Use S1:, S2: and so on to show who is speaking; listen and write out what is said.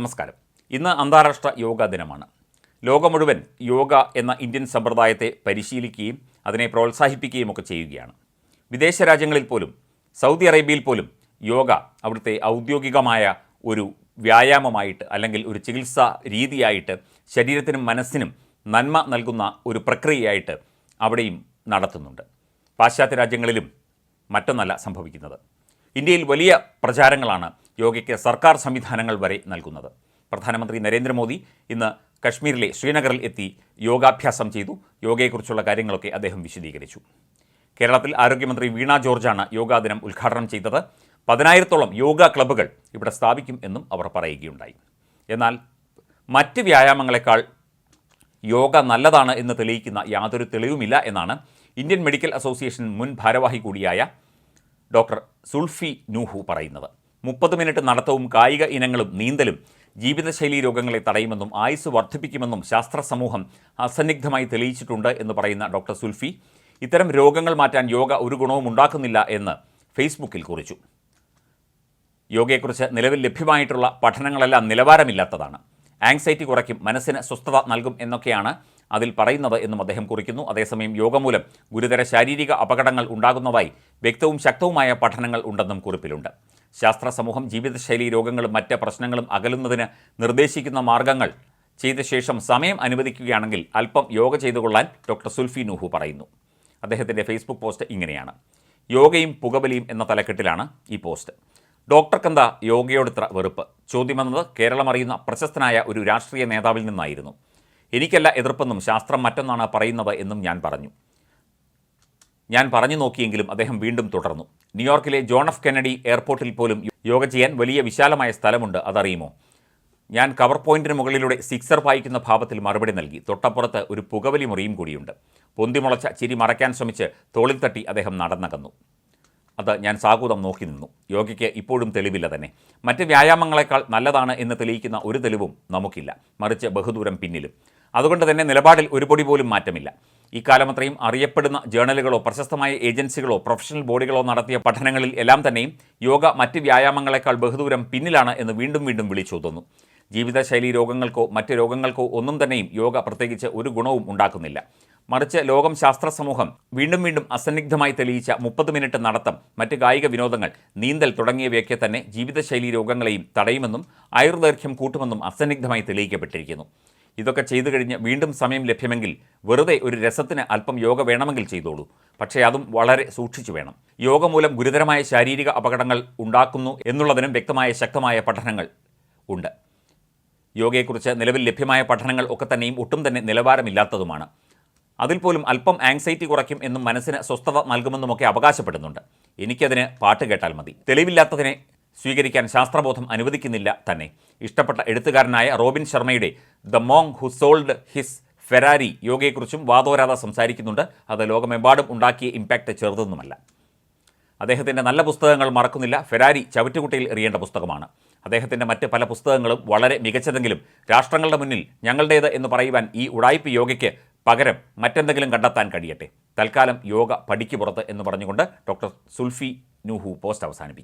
S1: നമസ്കാരം. ഇന്ന് അന്താരാഷ്ട്ര യോഗാ ദിനമാണ്. ലോകം മുഴുവൻ യോഗ എന്ന ഇന്ത്യൻ സമ്പ്രദായത്തെ പരിശീലിക്കുകയും അതിനെ പ്രോത്സാഹിപ്പിക്കുകയും ഒക്കെ ചെയ്യുകയാണ്. വിദേശ രാജ്യങ്ങളിൽ പോലും സൗദി അറേബ്യയിൽ പോലും യോഗ അവിടുത്തെ ഔദ്യോഗികമായ ഒരു വ്യായാമമായിട്ട് അല്ലെങ്കിൽ ഒരു ചികിത്സാ രീതിയായിട്ട് ശരീരത്തിനും മനസ്സിനും നന്മ നൽകുന്ന ഒരു പ്രക്രിയയായിട്ട് അവിടെയും നടത്തുന്നുണ്ട്. പാശ്ചാത്യ രാജ്യങ്ങളിലും മറ്റൊന്നല്ല സംഭവിക്കുന്നത്. ഇന്ത്യയിൽ വലിയ പ്രചാരങ്ങളാണ് യോഗയ്ക്ക് സർക്കാർ സംവിധാനങ്ങൾ വരെ നൽകുന്നത്. പ്രധാനമന്ത്രി നരേന്ദ്രമോദി ഇന്ന് കശ്മീരിലെ ശ്രീനഗറിൽ എത്തി യോഗാഭ്യാസം ചെയ്തു. യോഗയെക്കുറിച്ചുള്ള കാര്യങ്ങളൊക്കെ അദ്ദേഹം വിശദീകരിച്ചു. കേരളത്തിൽ ആരോഗ്യമന്ത്രി വീണ ജോർജാണ് യോഗാ ദിനം ഉദ്ഘാടനം ചെയ്തത്. പതിനായിരത്തോളം യോഗ ക്ലബ്ബുകൾ ഇവിടെ സ്ഥാപിക്കും എന്നും അവർ പറയുകയുണ്ടായി. എന്നാൽ മറ്റ് വ്യായാമങ്ങളെക്കാൾ യോഗ നല്ലതാണ് എന്ന് തെളിയിക്കുന്ന യാതൊരു തെളിവുമില്ല എന്നാണ് ഇന്ത്യൻ മെഡിക്കൽ അസോസിയേഷൻ മുൻ ഭാരവാഹി കൂടിയായ ഡോക്ടർ സുൾഫി നൂഹു പറയുന്നത്. മുപ്പത് മിനിറ്റ് നടത്തവും കായിക ഇനങ്ങളും നീന്തലും ജീവിതശൈലി രോഗങ്ങളെ തടയുമെന്നും ആയുസ് വർദ്ധിപ്പിക്കുമെന്നും ശാസ്ത്ര സമൂഹം അസന്നിഗ്ധമായി തെളിയിച്ചിട്ടുണ്ട് എന്ന് പറയുന്ന ഡോക്ടർ സുൽഫി. ഇത്തരം രോഗങ്ങൾ മാറ്റാൻ യോഗ ഒരു ഗുണവും ഉണ്ടാക്കുന്നില്ല എന്ന് ഫേസ്ബുക്കിൽ കുറിച്ചു. യോഗയെക്കുറിച്ച് നിലവിൽ ലഭ്യമായിട്ടുള്ള പഠനങ്ങളെല്ലാം നിലവാരമില്ലാത്തതാണ്. ആങ്സൈറ്റി കുറയ്ക്കും മനസ്സിന് സ്വസ്ഥത നൽകും എന്നൊക്കെയാണ് അതിൽ പറയുന്നത് എന്നും അദ്ദേഹം കുറിക്കുന്നു. അതേസമയം യോഗ മൂലം ഗുരുതര ശാരീരിക അപകടങ്ങൾ ഉണ്ടാകുന്നതായി വ്യക്തവും ശക്തവുമായ പഠനങ്ങൾ ഉണ്ടെന്നും കുറിപ്പിലുണ്ട്. ശാസ്ത്ര സമൂഹം ജീവിതശൈലി രോഗങ്ങളും മറ്റ് പ്രശ്നങ്ങളും അകലുന്നതിന് നിർദ്ദേശിക്കുന്ന മാർഗങ്ങൾ ചെയ്ത ശേഷം സമയം അനുവദിക്കുകയാണെങ്കിൽ അല്പം യോഗ ചെയ്തുകൊള്ളാൻ ഡോക്ടർ സുൽഫി നൂഹു പറയുന്നു. അദ്ദേഹത്തിന്റെ ഫേസ്ബുക്ക് പോസ്റ്റ് ഇങ്ങനെയാണ്. യോഗയും പുകബലിയും എന്ന തലക്കെട്ടിലാണ് ഈ പോസ്റ്റ്. ഡോക്ടർക്കെന്താ യോഗയോടിത്ര വെറുപ്പ്? ചോദ്യമെന്നത് കേരളം അറിയുന്ന പ്രശസ്തനായ ഒരു രാഷ്ട്രീയ നേതാവിൽ നിന്നായിരുന്നു. എനിക്കല്ല എതിർപ്പെന്നും ശാസ്ത്രം മറ്റൊന്നാണ് പറയുന്നത് എന്നും ഞാൻ പറഞ്ഞു. ഞാൻ പറഞ്ഞു നോക്കിയെങ്കിലും അദ്ദേഹം വീണ്ടും തുടർന്നു. ന്യൂയോർക്കിലെ ജോൺ എഫ് കെനഡി എയർപോർട്ടിൽ പോലും യോഗ ചെയ്യാൻ വലിയ വിശാലമായ സ്ഥലമുണ്ട് അതറിയുമോ? ഞാൻ കവർ പോയിന്റിന് മുകളിലൂടെ സിക്സർ പായിക്കുന്ന ഭാവത്തിൽ മറുപടി നൽകി. തൊട്ടപ്പുറത്ത് ഒരു പുകവലി മുറിയും കൂടിയുണ്ട്. പൊന്തിമുളച്ച ചിരി മറയ്ക്കാൻ ശ്രമിച്ച് തോളിൽ തട്ടി അദ്ദേഹം നടന്നകന്നു. അത് ഞാൻ സാകൂതം നോക്കി നിന്നു. യോഗയ്ക്ക് ഇപ്പോഴും തെളിവില്ല തന്നെ. മറ്റ് വ്യായാമങ്ങളെക്കാൾ നല്ലതാണ് എന്ന് തെളിയിക്കുന്ന ഒരു തെളിവും നമുക്കില്ല. മറിച്ച് ബഹുദൂരം പിന്നിലും. അതുകൊണ്ട് തന്നെ നിലപാടിൽ ഒരു പൊടി പോലും മാറ്റമില്ല. ഇക്കാലമത്രയും അറിയപ്പെടുന്ന ജേണലുകളോ പ്രശസ്തമായ ഏജൻസികളോ പ്രൊഫഷണൽ ബോഡികളോ നടത്തിയ പഠനങ്ങളിൽ എല്ലാം തന്നെയും യോഗ മറ്റ് വ്യായാമങ്ങളെക്കാൾ ബഹുദൂരം പിന്നിലാണ് എന്ന് വീണ്ടും വീണ്ടും വിളിച്ചോതുന്നു ജീവിതശൈലി രോഗങ്ങൾക്കോ മറ്റ് രോഗങ്ങൾക്കോ ഒന്നും തന്നെയും യോഗ പ്രത്യേകിച്ച് ഒരു ഗുണവും ഉണ്ടാക്കുന്നില്ല. മറിച്ച് ലോകം ശാസ്ത്ര സമൂഹം വീണ്ടും വീണ്ടും അസന്നിഗ്ധമായി തെളിയിച്ച മുപ്പത് മിനിറ്റ് നടത്തം മറ്റ് കായിക വിനോദങ്ങൾ നീന്തൽ തുടങ്ങിയവയൊക്കെ തന്നെ ജീവിതശൈലി രോഗങ്ങളെയും തടയുമെന്നും ആയുർദൈർഘ്യം കൂട്ടുമെന്നും അസന്നിഗ്ധമായി തെളിയിക്കപ്പെട്ടിരിക്കുന്നു. ഇതൊക്കെ ചെയ്തു കഴിഞ്ഞ് വീണ്ടും സമയം ലഭ്യമെങ്കിൽ വെറുതെ ഒരു രസത്തിന് അല്പം യോഗ വേണമെങ്കിൽ ചെയ്തോളൂ. പക്ഷേ അതും വളരെ സൂക്ഷിച്ചു വേണം. യോഗ മൂലം ഗുരുതരമായ ശാരീരിക അപകടങ്ങൾ ഉണ്ടാക്കുന്നു എന്നുള്ളതിനും വ്യക്തമായ ശക്തമായ പഠനങ്ങൾ ഉണ്ട്. യോഗയെക്കുറിച്ച് നിലവിൽ ലഭ്യമായ പഠനങ്ങൾ ഒക്കെ തന്നെയും ഒട്ടും തന്നെ നിലവാരമില്ലാത്തതുമാണ്. അതിൽ പോലും അല്പം ആങ്സൈറ്റി കുറയ്ക്കും എന്നും മനസ്സിന് സ്വസ്ഥത നൽകുമെന്നുമൊക്കെ അവകാശപ്പെടുന്നുണ്ട്. എനിക്കതിന് പാട്ട് കേട്ടാൽ മതി. തെളിവില്ലാത്തതിനെ സ്വീകരിക്കാൻ ശാസ്ത്രബോധം അനുവദിക്കുന്നില്ല തന്നെ. ഇഷ്ടപ്പെട്ട എഴുത്തുകാരനായ റോബിൻ ശർമ്മയുടെ the monk who sold his Ferrari യോഗയെക്കുറിച്ചും വാദോരാത സംസാരിക്കുന്നുണ്ട്. അത് ലോകമെമ്പാടും ഉണ്ടാക്കിയ ഇമ്പാക്റ്റ് ചെറുതൊന്നുമല്ല. അദ്ദേഹത്തിന്റെ നല്ല പുസ്തകങ്ങൾ മറക്കുന്നില്ല. ഫെരാരി ചവിറ്റുകുട്ടിയിൽ എറിയേണ്ട പുസ്തകമാണ്. അദ്ദേഹത്തിന്റെ മറ്റ് പല പുസ്തകങ്ങളും വളരെ മികച്ചതെങ്കിലും രാഷ്ട്രങ്ങളുടെ മുന്നിൽ ഞങ്ങളുടേത് എന്ന് പറയുവാൻ ഈ ഉടായ്പ് യോഗയ്ക്ക് പകരം മറ്റെന്തെങ്കിലും കണ്ടെത്താൻ കഴിയട്ടെ. തൽക്കാലം യോഗ പടിക്ക് പുറത്ത് എന്ന് പറഞ്ഞുകൊണ്ട് ഡോക്ടർ സുൽഫി നൂഹു പോസ്റ്റ് അവസാനിപ്പിക്കും